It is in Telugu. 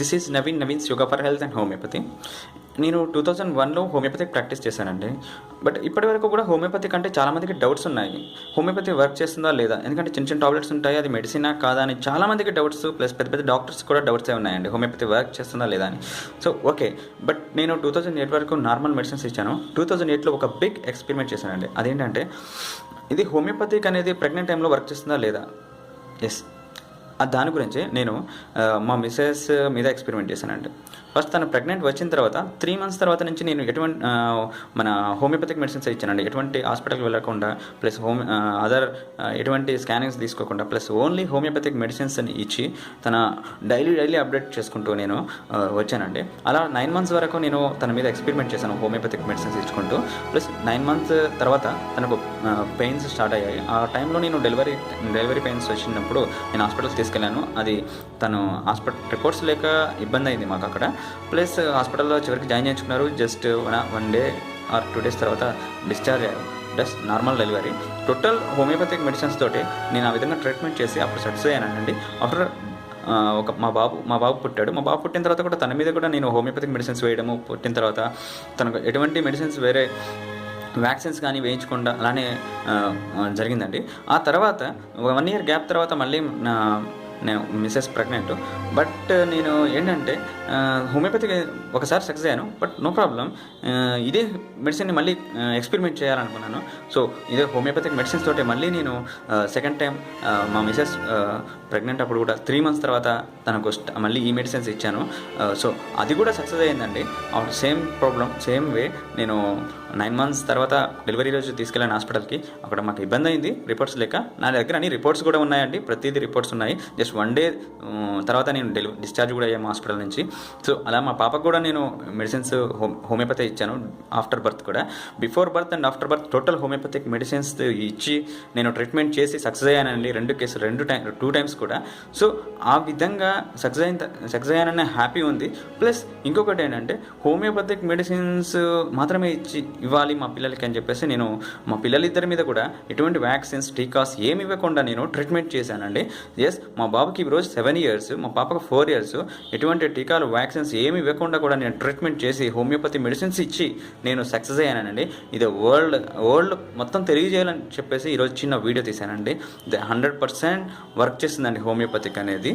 This is Naveen Naveen's yoga for health and homeopathy నేను టూ థౌజండ్ వన్లో హోమియోపతిక్ ప్రాక్టీస్ చేశానండి. బట్ ఇప్పటి వరకు కూడా హోమియోపతి కంటే చాలామందికి డౌట్స్ ఉన్నాయి. హోమియోపతి వర్క్ చేస్తుందా లేదా? ఎందుకంటే చిన్న చిన్న టాబ్లెట్స్ ఉంటాయి అది మెడిసినా కాదా అని చాలామందికి డౌట్స్ ప్లస్ పెద్ద పెద్ద డాక్టర్స్ కూడా డౌట్సే ఉన్నాయండి. హోమియోపతి వర్క్ చేస్తుందా లేదా అని. సో ఓకే బట్ నేను టూ థౌజండ్ ఎయిట్ వరకు నార్మల్ మెడిసిన్స్ ఇచ్చాను. టూ థౌజండ్ ఎయిట్లో ఒక బిగ్ ఎక్స్పెరిమెంట్ చేశానండి. అదేంటంటే ఇది హోమియోపతిక్ అనేది ప్రెగ్నెంట్ టైంలో వర్క్ చేస్తుందా లేదా? ఎస్ దాని గురించి నేను మా మిస్సెస్ మీద ఎక్స్పెరిమెంట్ చేశానండి. ఫస్ట్ తను ప్రెగ్నెంట్ వచ్చిన తర్వాత త్రీ మంత్స్ తర్వాత నుంచి నేను ఎటువంటి మన హోమియోపతిక్ మెడిసిన్స్ ఇచ్చానండి. ఎటువంటి హాస్పిటల్కి వెళ్ళకుండా ప్లస్ హోమ్ అదర్ ఎటువంటి స్కానింగ్స్ తీసుకోకుండా ప్లస్ ఓన్లీ హోమియోపతిక్ మెడిసిన్స్ అని ఇచ్చి తన డైలీ డైలీ అప్డేట్ చేసుకుంటూ నేను వచ్చానండి. అలా నైన్ మంత్స్ వరకు నేను తన మీద ఎక్స్పెరిమెంట్ చేశాను హోమియోపతిక్ మెడిసిన్స్ ఇచ్చుకుంటూ. ప్లస్ నైన్ మంత్స్ తర్వాత తనకు పెయిన్స్ స్టార్ట్ అయ్యాయి. ఆ టైంలో నేను డెలివరీ డెలివరీ పెయిన్స్ వచ్చినప్పుడు నేను హాస్పిటల్కి తీసుకెళ్ళాను. అది తను హాస్పిటల్ రిపోర్ట్స్ లేక ఇబ్బంది అయింది మాకు అక్కడ. ప్లస్ హాస్పిటల్లో చివరికి జాయిన్ చేయించుకున్నారు. Just one day or two days తర్వాత డిశ్చార్జ్ అయ్యారు. Just normal delivery. Total homeopathic medicines తోటి నేను ఆ విధంగా ట్రీట్మెంట్ చేసి అప్పుడు సక్సెస్ అయ్యానండి. ఆఫ్టర్ ఒక మా బాబు మా బాబు పుట్టాడు. మా బాబు పుట్టిన తర్వాత కూడా తన మీద కూడా నేను హోమియోపతిక్ మెడిసిన్స్ వేయడము పుట్టిన తర్వాత తనకు ఎటువంటి మెడిసిన్స్ వేరే వ్యాక్సిన్స్ కానీ వేయించకుండా అలానే జరిగిందండి. ఆ తర్వాత వన్ ఇయర్ గ్యాప్ తర్వాత మళ్ళీ నా నేను మిస్సెస్ ప్రెగ్నెంట్. బట్ నేను ఏంటంటే హోమియోపతి ఒకసారి సక్సెస్ అయ్యాను. But no problem. ఇదే మెడిసిన్ని మళ్ళీ ఎక్స్పెరిమెంట్ చేయాలనుకున్నాను. సో ఇదే హోమియోపతిక్ మెడిసిన్స్ తోటి మళ్ళీ నేను సెకండ్ టైం మా మిస్సెస్ ప్రెగ్నెంట్ అప్పుడు కూడా త్రీ మంత్స్ తర్వాత తనకు మళ్ళీ ఈ మెడిసిన్స్ ఇచ్చాను. సో అది కూడా సక్సెస్ అయ్యిందండి సేమ్ ప్రాబ్లం సేమ్ వే. నేను నైన్ మంత్స్ తర్వాత డెలివరీ రోజు తీసుకెళ్ళాను హాస్పిటల్కి. అక్కడ మాకు ఇబ్బంది అయింది రిపోర్ట్స్ లేక. నా దగ్గర అన్ని రిపోర్ట్స్ కూడా ఉన్నాయండి. ప్రతిదీ రిపోర్ట్స్ ఉన్నాయి. జస్ట్ వన్ డే తర్వాత నేను డెలివరీ డిశ్చార్జ్ కూడా అయ్యాము హాస్పిటల్ నుంచి. సో అలా మా పాపకు కూడా నేను మెడిసిన్స్ హోమ్ హోమియోపతి ఇచ్చాను ఆఫ్టర్ బర్త్ కూడా. Before birth and after birth total homeopathic medicines ఇచ్చి నేను ట్రీట్మెంట్ చేసి సక్సెస్ అయ్యానండి రెండు కేసులు రెండు టైం టూ టైమ్స్ కూడా. సో ఆ విధంగా సక్సెస్ అయిన సక్సెస్ అయ్యాననే హ్యాపీ ఉంది. ప్లస్ ఇంకొకటి ఏంటంటే హోమియోపతిక్ మెడిసిన్స్ మాత్రమే ఇచ్చి ఇవ్వాలి మా పిల్లలకి అని చెప్పేసి నేను మా పిల్లలిద్దరి మీద కూడా ఎటువంటి వ్యాక్సిన్స్ టీకాస్ ఏమి ఇవ్వకుండా నేను ట్రీట్మెంట్ చేశానండి. ఎస్ మా బాబుకి ఈరోజు సెవెన్ ఇయర్స్ మా పాపకు ఫోర్ ఇయర్స్ ఎటువంటి టీకాలు వ్యాక్సిన్స్ ఏమి ఇవ్వకుండా కూడా నేను ట్రీట్మెంట్ చేసి హోమియోపతి మెడిసిన్స్ ఇచ్చి నేను సక్సెస్ అయ్యానండి. ఇది వరల్డ్ వరల్డ్ మొత్తం తెలియజేయాలని చెప్పేసి ఈరోజు చిన్న వీడియో తీశానండి. ఇది హండ్రెడ్ పర్సెంట్ వర్క్ చేసిందండి హోమియోపతిక్ అనేది.